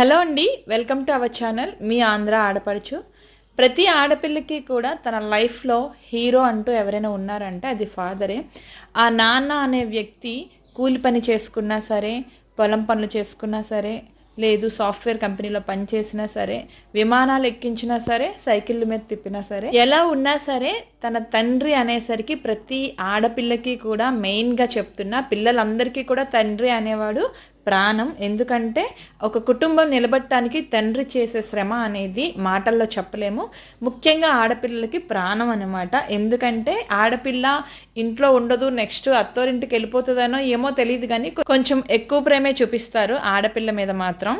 Hello అండి welcome to our channel. మీ ఆంధ్ర ఆడపడుచు. ప్రతి ఆడపిల్లకి కూడా తన లైఫ్లో హీరో అంటూ ఎవరైనా ఉన్నారంటే అది ఫాదరే. ఆ నాన్న అనే వ్యక్తి కూలి పని చేసుకున్నా సరే పొలం పనులు చేసుకున్నా సరే లేదు సాఫ్ట్వేర్ కంపెనీలో పనిచేసినా సరే విమానాలు ఎక్కించినా సరే సైకిళ్ళ మీద తిప్పినా సరే ఎలా ఉన్నా సరే తన తండ్రి అనేసరికి ప్రతి ఆడపిల్లకి కూడా మెయిన్గా చెప్తున్నా పిల్లలందరికీ కూడా తండ్రి అనేవాడు ప్రాణం. ఎందుకంటే ఒక కుటుంబం నిలబడటానికి తండ్రి చేసే శ్రమ అనేది మాటల్లో చెప్పలేము. ముఖ్యంగా ఆడపిల్లలకి ప్రాణం అనమాట ఎందుకంటే ఆడపిల్ల ఇంట్లో ఉండదు నెక్స్ట్ అత్తోరింటికి వెళ్ళిపోతుందనో ఏమో తెలియదు కానీ కొంచెం ఎక్కువ ప్రేమే చూపిస్తారు ఆడపిల్ల మీద మాత్రం.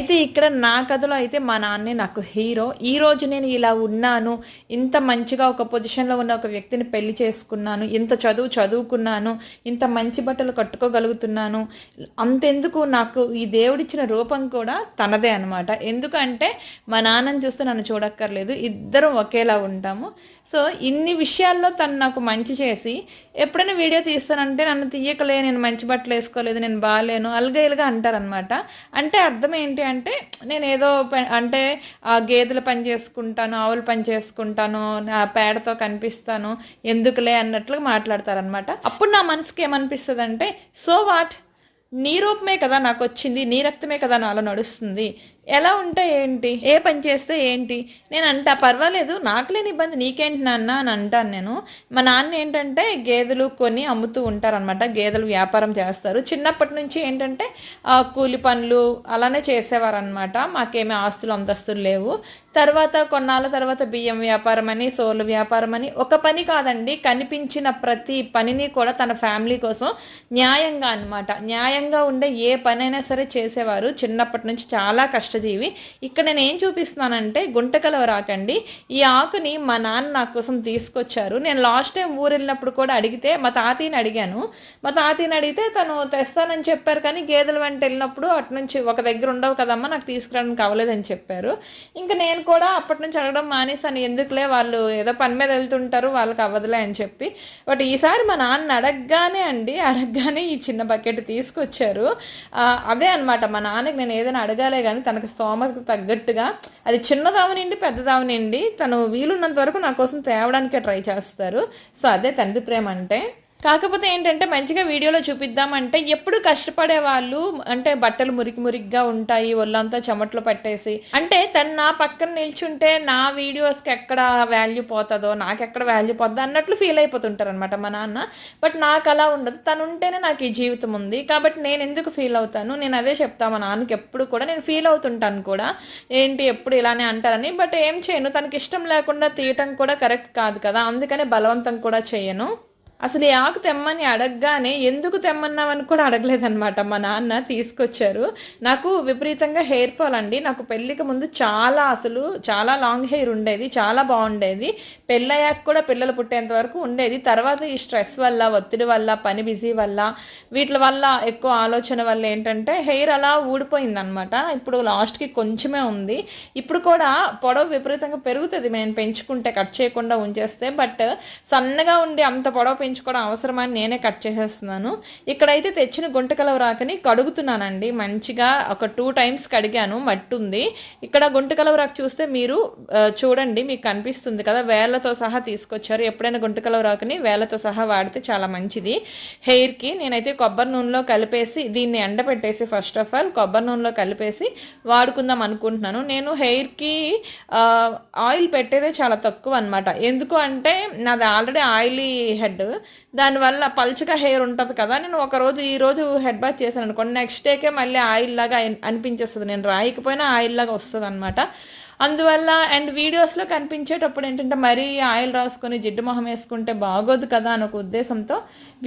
అయితే ఇక్కడ నా కథలో అయితే మా నాన్నే నాకు హీరో. ఈ రోజు నేను ఇలా ఉన్నాను. ఇంత మంచిగా ఒక పొజిషన్లో ఉన్న ఒక వ్యక్తిని పెళ్ళి చేసుకున్నాను. ఇంత చదువు చదువుకున్నాను. ఇంత మంచి బట్టలు కట్టుకోగలుగుతున్నాను. అంతెందుకు నాకు ఈ దేవుడిచ్చిన రూపం కూడా తనదే అనమాట ఎందుకంటే మా నాన్నని చూస్తే నన్ను చూడక్కర్లేదు. ఇద్దరం ఒకేలా ఉంటాము. సో ఇన్ని విషయాల్లో తను నాకు మంచి చేసి ఎప్పుడైనా వీడియో తీస్తానంటే నన్ను తీయకలే నేను మంచి బట్టలు వేసుకోలేదు నేను బాగాలేను అలగైలుగా అంటారనమాట అంటే అర్థం ఏంటి అంటే నేను ఏదో అంటే ఆ గేదెల పని చేసుకుంటాను ఆవులు పని చేసుకుంటాను నా పేడతో కనిపిస్తాను ఎందుకులే అన్నట్లు మాట్లాడతారనమాట అప్పుడు నా మనసుకి ఏమనిపిస్తుంది అంటే సో వాట్? నీ రూపమే కదా నాకు వచ్చింది నీ రక్తమే కదా నాలో నడుస్తుంది. ఎలా ఉంటే ఏంటి? ఏ పని చేస్తే ఏంటి? నేను అంటా పర్వాలేదు నాకు లేని ఇబ్బంది నీకేంటి నాన్న? అని అంటాను నేను. మా నాన్న ఏంటంటే గేదెలు కొని అమ్ముతూ ఉంటారనమాట గేదెలు వ్యాపారం చేస్తారు. చిన్నప్పటి నుంచి ఏంటంటే కూలి పనులు అలానే చేసేవారనమాట మాకేమీ ఆస్తులు అంతస్తులు లేవు. తర్వాత కొన్నాళ్ళ తర్వాత బియ్యం వ్యాపారం అని సోలు వ్యాపారం అని ఒక పని కాదండి. కనిపించిన ప్రతి పనిని కూడా తన ఫ్యామిలీ కోసం న్యాయంగా అన్నమాట. న్యాయంగా ఉండే ఏ పనైనా సరే చేసేవారు. చిన్నప్పటి నుంచి చాలా కష్టజీవి ఇక్కడ నేను ఏం చూపిస్తున్నానంటే గుంటకలవ రాకండి ఈ ఆకుని మా నాన్న నా కోసం తీసుకొచ్చారు. నేను లాస్ట్ టైం ఊరు వెళ్ళినప్పుడు కూడా అడిగితే మా తాతయ్యని అడిగాను. మా తాతయ్యని అడిగితే తను తెస్తానని చెప్పారు కానీ గేదెల వెంట వెళ్ళినప్పుడు అటు నుంచి ఒక దగ్గర ఉండవు కదమ్మా నాకు తీసుకురావడానికి అవ్వలేదని చెప్పారు. ఇంకా నేను కూడా అప్పటి నుంచి అడగడం మానేసాను ఎందుకులే వాళ్ళు ఏదో పని మీద వెళ్తుంటారు వాళ్ళకి అవ్వదులే అని చెప్పి. బట్ ఈసారి మా నాన్న అడగగానే అండి అడగగానే ఈ చిన్న బకెట్ తీసుకొచ్చారు. అదే అన్నమాట. మా నాన్నకి నేను ఏదైనా అడగాలే కానీ తనకు స్తోమతకు తగ్గట్టుగా అది చిన్నదావనండి పెద్దదావనండి. తను వీలున్నంత వరకు నా కోసం తేవడానికే ట్రై చేస్తారు. సో అదే తండ్రి ప్రేమ అంటే. కాకపోతే ఏంటంటే మంచిగా వీడియోలో చూపిద్దామంటే ఎప్పుడు కష్టపడే వాళ్ళు అంటే బట్టలు మురికి మురికిగా ఉంటాయి ఒళ్ళంతా చెమట్లు పట్టేసి. అంటే తను నా పక్కన నిల్చుంటే నా వీడియోస్కి ఎక్కడ వాల్యూ పోతుందో నాకెక్కడ వాల్యూ పోతుందో అన్నట్లు ఫీల్ అయిపోతుంటారు అనమాట మా నాన్న. బట్ నాకు అలా ఉండదు. తను ఉంటేనే నాకు ఈ జీవితం ఉంది. కాబట్టి నేను ఎందుకు ఫీల్ అవుతాను? నేను అదే చెప్తా మా నాన్నకి ఎప్పుడు కూడా. నేను ఫీల్ అవుతుంటాను కూడా. ఏంటి ఎప్పుడు ఇలానే అంటారని. బట్ ఏం చేయను. తనకి ఇష్టం లేకుండా తీయటం కూడా కరెక్ట్ కాదు కదా. అందుకనే బలవంతం కూడా చేయను. అసలు ఈ ఆకు తెమ్మని అడగగానే ఎందుకు తెమ్మన్నావని కూడా అడగలేదనమాట మా నాన్న తీసుకొచ్చారు. నాకు విపరీతంగా హెయిర్ ఫాల్ అండి. నాకు పెళ్ళికి ముందు చాలా అసలు చాలా లాంగ్ హెయిర్ ఉండేది చాలా బాగుండేది. పెళ్ళయ్యాక కూడా పిల్లలు పుట్టేంత వరకు ఉండేది. తర్వాత ఈ స్ట్రెస్ వల్ల ఒత్తిడి వల్ల పని బిజీ వల్ల వీటి వల్ల ఎక్కువ ఆలోచన వల్ల ఏంటంటే హెయిర్ అలా ఊడిపోయింది అనమాట ఇప్పుడు లాస్ట్కి కొంచెమే ఉంది. ఇప్పుడు కూడా పొడవు విపరీతంగా పెరుగుతుంది. మేము పెంచుకుంటే కట్ చేయకుండా ఉంచేస్తే. బట్ సన్నగా ఉండి అంత పొడవు పెంచుకోవడం అవసరమని నేనే కట్ చేసేస్తున్నాను. ఇక్కడైతే తెచ్చిన గుంటకలవ రాకని కడుగుతున్నానండి. మంచిగా ఒక టూ టైమ్స్ కడిగాను మట్టి ఉంది ఇక్కడ గుంటకలవ రాకు చూస్తే మీరు చూడండి మీకు కనిపిస్తుంది కదా వేళ్ళతో సహా తీసుకొచ్చారు. ఎప్పుడైనా గుంటకలవ రాకని వేళ్ళతో సహా వాడితే చాలా మంచిది. హెయిర్కి నేనైతే కొబ్బరి నూనెలో కలిపేసి దీన్ని ఎండబెట్టేసి ఫస్ట్ ఆఫ్ ఆల్ కొబ్బరి నూనెలో కలిపేసి వాడుకుందాం అనుకుంటున్నాను. నేను హెయిర్కి ఆయిల్ పెట్టేదే చాలా తక్కువ అనమాట ఎందుకు అంటే నాది ఆల్రెడీ ఆయిలీ హెడ్. దానివల్ల పల్చగా హెయిర్ ఉంటుంది కదా నేను ఒక రోజు హెడ్ బాత్ చేశాను అనుకోండి నెక్స్ట్ డేకే మళ్ళీ ఆయిల్ లాగా అనిపించేస్తుంది. నేను రాయకపోయినా ఆయిల్ లాగా వస్తుంది అనమాట అందువల్ల అండ్ వీడియోస్లో కనిపించేటప్పుడు ఏంటంటే మరీ ఆయిల్ రాసుకొని జిడ్డు మొహం వేసుకుంటే బాగోదు కదా అని ఒక ఉద్దేశంతో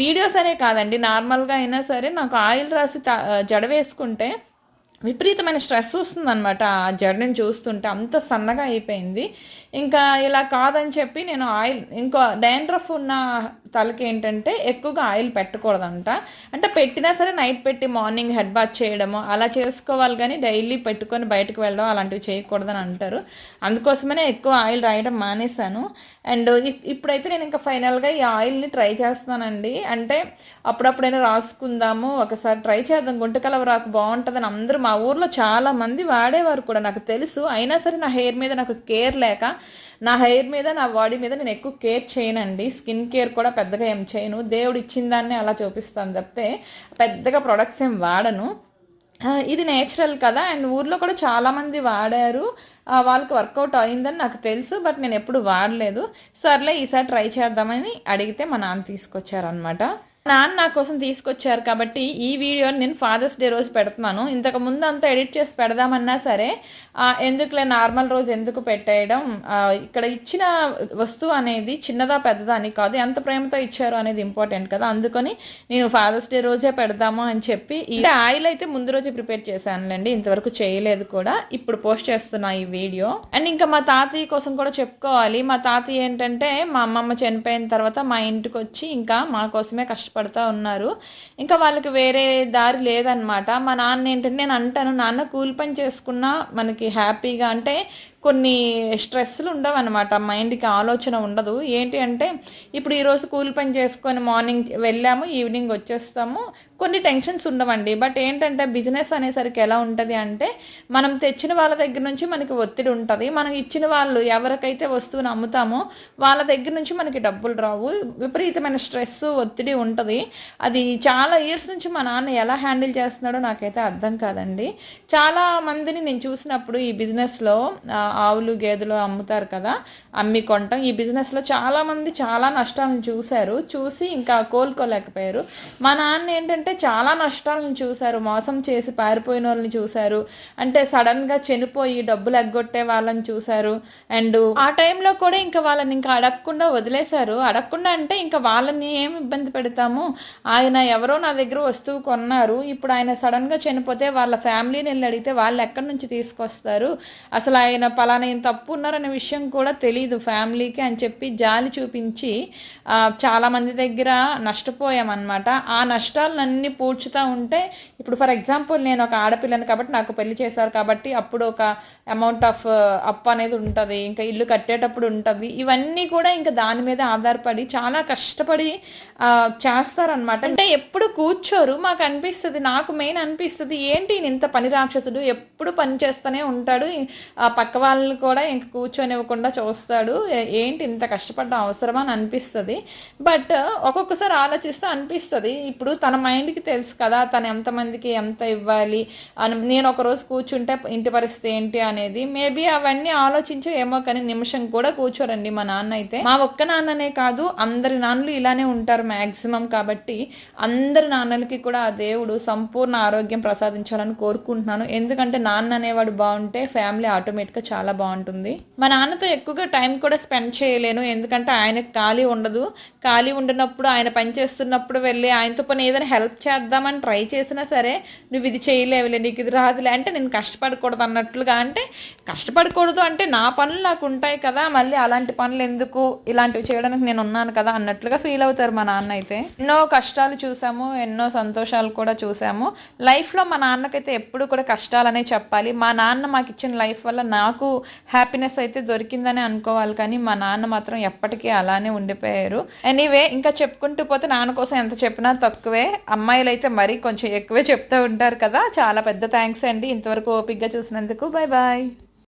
వీడియోస్ అనే కాదండి. నార్మల్గా అయినా సరే నాకు ఆయిల్ రాసి జడ వేసుకుంటే విపరీతమైన స్ట్రెస్ వస్తుందన్నమాట. ఆ జర్నీని చూస్తుంటే అంత సన్నగా అయిపోయింది. ఇంకా ఇలా కాదని చెప్పి నేను ఆయిల్ ఇంకో డాండ్రఫ్ ఉన్న తలకి ఏంటంటే ఎక్కువగా ఆయిల్ పెట్టకూడదంట. అంటే పెట్టినా సరే నైట్ పెట్టి మార్నింగ్ హెడ్ బాత్ చేయడము అలా చేసుకోవాలి కానీ డైలీ పెట్టుకొని బయటకు వెళ్ళడం అలాంటివి చేయకూడదని అంటారు. అందుకోసమనే ఎక్కువ ఆయిల్ రాయడం మానేశాను. అండ్ ఇప్పుడైతే నేను ఇంకా ఫైనల్గా ఈ ఆయిల్ని ట్రై చేస్తున్నానండి. అంటే అప్పుడప్పుడైనా రాసుకుందాము ఒకసారి ట్రై చేద్దాం. గుంటకలవ రాకు బాగుంటుందని అందరూ మా ఊర్లో చాలా మంది వాడేవారు కూడా నాకు తెలుసు. అయినా సరే నా హెయిర్ మీద నాకు కేర్ లేక నా హెయిర్ మీద నా బాడీ మీద నేను ఎక్కువ కేర్ చేయనండి. స్కిన్ కేర్ కూడా పెద్దగా ఏం చేయను. దేవుడు ఇచ్చిన దాన్ని అలా చూపిస్తాను తప్పితే పెద్దగా ప్రొడక్ట్స్ ఏం వాడను. ఇది నేచురల్ కదా. అండ్ ఊర్లో కూడా చాలామంది వాడారు. వాళ్ళకి వర్కౌట్ అయిందని నాకు తెలుసు బట్ నేను ఎప్పుడు వాడలేదు. సర్లే ఈసారి ట్రై చేద్దామని అడిగితే మా నాన్న తీసుకొచ్చారనమాట నాన్న నా కోసం తీసుకొచ్చారు కాబట్టి ఈ వీడియోని నేను ఫాదర్స్ డే రోజు పెడుతున్నాను. ఇంతకు ముందు అంతా ఎడిట్ చేసి పెడదామన్నా సరే ఎందుకులే నార్మల్ రోజు ఎందుకు పెట్టేయడం? ఇక్కడ ఇచ్చిన వస్తువు అనేది చిన్నదా పెద్దదా అని కాదు ఎంత ప్రేమతో ఇచ్చారు అనేది ఇంపార్టెంట్ కదా. అందుకని నేను ఫాదర్స్ డే రోజే పెడదాము అని చెప్పి ఈ ఆయిల్ అయితే ముందు రోజే ప్రిపేర్ చేశానులేండి. ఇంతవరకు చేయలేదు కూడా. ఇప్పుడు పోస్ట్ చేస్తున్నా ఈ వీడియో. అండ్ ఇంకా మా తాతయ్య కోసం కూడా చెప్పుకోవాలి. మా తాతయ్య ఏంటంటే మా అమ్మమ్మ చనిపోయిన తర్వాత మా ఇంటికి వచ్చి ఇంకా మా కోసమే కష్టం పడతా ఉన్నారు. ఇంకా వాళ్ళకి వేరే దారి లేదనమాట మా నాన్న ఏంటంటే నేను అంటాను నాన్న కూలి పని చేసుకున్నా మనకి హ్యాపీగా అంటే కొన్ని స్ట్రెస్లు ఉండవు అనమాట మైండ్కి ఆలోచన ఉండదు. ఏంటి అంటే ఇప్పుడు ఈరోజు కూలి పని చేసుకొని మార్నింగ్ వెళ్ళాము ఈవినింగ్ వచ్చేస్తాము. కొన్ని టెన్షన్స్ ఉండవండి. బట్ ఏంటంటే బిజినెస్ అనేసరికి ఎలా ఉంటుంది అంటే మనం తెచ్చిన వాళ్ళ దగ్గర నుంచి మనకి ఒత్తిడి ఉంటుంది. మనం ఇచ్చిన వాళ్ళు ఎవరికైతే వస్తువుని అమ్ముతామో వాళ్ళ దగ్గర నుంచి మనకి డబ్బులు రావు. విపరీతమైన స్ట్రెస్ ఒత్తిడి ఉంటుంది. అది చాలా ఇయర్స్ నుంచి మా నాన్న ఎలా హ్యాండిల్ చేస్తున్నాడో నాకైతే అర్థం కాదండి. చాలా మందిని నేను చూసినప్పుడు ఈ బిజినెస్లో ఆవులు గేదెలు అమ్ముతారు కదా అమ్మి కొంటాం. ఈ బిజినెస్లో చాలామంది చాలా నష్టాలను చూశారు. చూసి ఇంకా కోలుకోలేకపోయారు. మా నాన్న ఏంటంటే చాలా నష్టాలను చూశారు. మోసం చేసి పారిపోయిన వాళ్ళని చూశారు. అంటే సడన్గా చనిపోయి డబ్బులు ఎగ్గొట్టే వాళ్ళని చూశారు. అండ్ ఆ టైంలో కూడా ఇంకా వాళ్ళని ఇంకా అడగకుండా వదిలేశారు. అడగకుండా అంటే ఇంకా వాళ్ళని ఏమి ఇబ్బంది పెడతాము? ఆయన ఎవరో నా దగ్గర వస్తువు కొన్నారు. ఇప్పుడు ఆయన సడన్గా చనిపోతే వాళ్ళ ఫ్యామిలీని వెళ్ళి అడిగితే వాళ్ళు ఎక్కడి నుంచి తీసుకొస్తారు? అసలు ఆయన పలానా తప్పు ఉన్నారనే విషయం కూడా తెలియదు ఫ్యామిలీకి అని చెప్పి జాలి చూపించి చాలామంది దగ్గర నష్టపోయామన్నమాట. ఆ నష్టాలన్నీ పూడ్చుతూ ఉంటే ఇప్పుడు ఫర్ ఎగ్జాంపుల్ నేను ఒక ఆడపిల్లని కాబట్టి నాకు పెళ్ళి చేశారు కాబట్టి అప్పుడు ఒక అమౌంట్ ఆఫ్ అప్ అనేది ఉంటుంది ఇంకా ఇల్లు కట్టేటప్పుడు ఉంటుంది. ఇవన్నీ కూడా ఇంకా దాని మీద ఆధారపడి చాలా కష్టపడి చేస్తారనమాట అంటే ఎప్పుడు కూర్చోరు మాకు అనిపిస్తుంది నాకు మెయిన్ అనిపిస్తుంది ఏంటి ఇంత పని రాక్షసుడు ఎప్పుడు పని చేస్తూనే ఉంటాడు పక్క వాళ్ళని కూడా ఇంక కూర్చొనివ్వకుండా చూస్తాడు. ఏంటి ఇంత కష్టపడ్డ అవసరమా అని అనిపిస్తుంది. బట్ ఒక్కొక్కసారి ఆలోచిస్తే అనిపిస్తుంది. ఇప్పుడు తన మైండ్కి తెలుసు కదా తను ఎంతమందికి ఎంత ఇవ్వాలి అని. నేను ఒకరోజు కూర్చుంటే ఇంటి పరిస్థితి ఏంటి అనేది. మేబీ అవన్నీ ఆలోచించే ఏమో కానీ నిమిషం కూడా కూర్చోరండి మా నాన్న అయితే. మా ఒక్క నాన్ననే కాదు అందరి నాన్నలు ఇలానే ఉంటారు మ్యాక్సిమం కాబట్టి అందరి నాన్నలకి కూడా ఆ దేవుడు సంపూర్ణ ఆరోగ్యం ప్రసాదించాలని కోరుకుంటున్నాను. ఎందుకంటే నాన్న అనేవాడు బాగుంటే ఫ్యామిలీ ఆటోమేటిక్గా చాలా బాగుంటుంది. మా నాన్నతో ఎక్కువగా టైం కూడా స్పెండ్ చేయలేను. ఎందుకంటే ఆయనకు ఖాళీ ఉండదు. ఖాళీ ఉండినప్పుడు ఆయన పని చేస్తున్నప్పుడు వెళ్ళి ఆయనతో పని ఏదైనా హెల్ప్ చేద్దామని ట్రై చేసినా సరే నువ్వు ఇది చేయలేవులే నీకు ఇది రాదులే అంటే నేను కష్టపడకూడదు అన్నట్లుగా అంటే కష్టపడకూడదు అంటే నా పనులు నాకు ఉంటాయి కదా మళ్ళీ అలాంటి పనులు ఎందుకు? ఇలాంటివి చేయడానికి నేను ఉన్నాను కదా అన్నట్లుగా ఫీల్ అవుతారు మా నాన్న అయితే. ఎన్నో కష్టాలు చూసాము ఎన్నో సంతోషాలు కూడా చూసాము. లైఫ్లో మా నాన్నకైతే ఎప్పుడు కూడా కష్టాలనే చెప్పాలి. మా నాన్న మాకు ఇచ్చిన లైఫ్ వల్ల నాకు హ్యాపీనెస్ అయితే దొరికిందని అనుకోవాలి. కానీ మా నాన్న మాత్రం ఎప్పటికీ అలానే ఉండిపోయారు. ఎనీవే ఇంకా చెప్పుకుంటూ పోతే నాన్న కోసం ఎంత చెప్పినా తక్కువే. అమ్మాయిలు అయితే మరీ కొంచెం ఎక్కువే చెప్తూ ఉంటారు కదా. చాలా పెద్ద థ్యాంక్స్ అండి. ఇంతవరకు ఓపిక్గా చూసినందుకు. Bye bye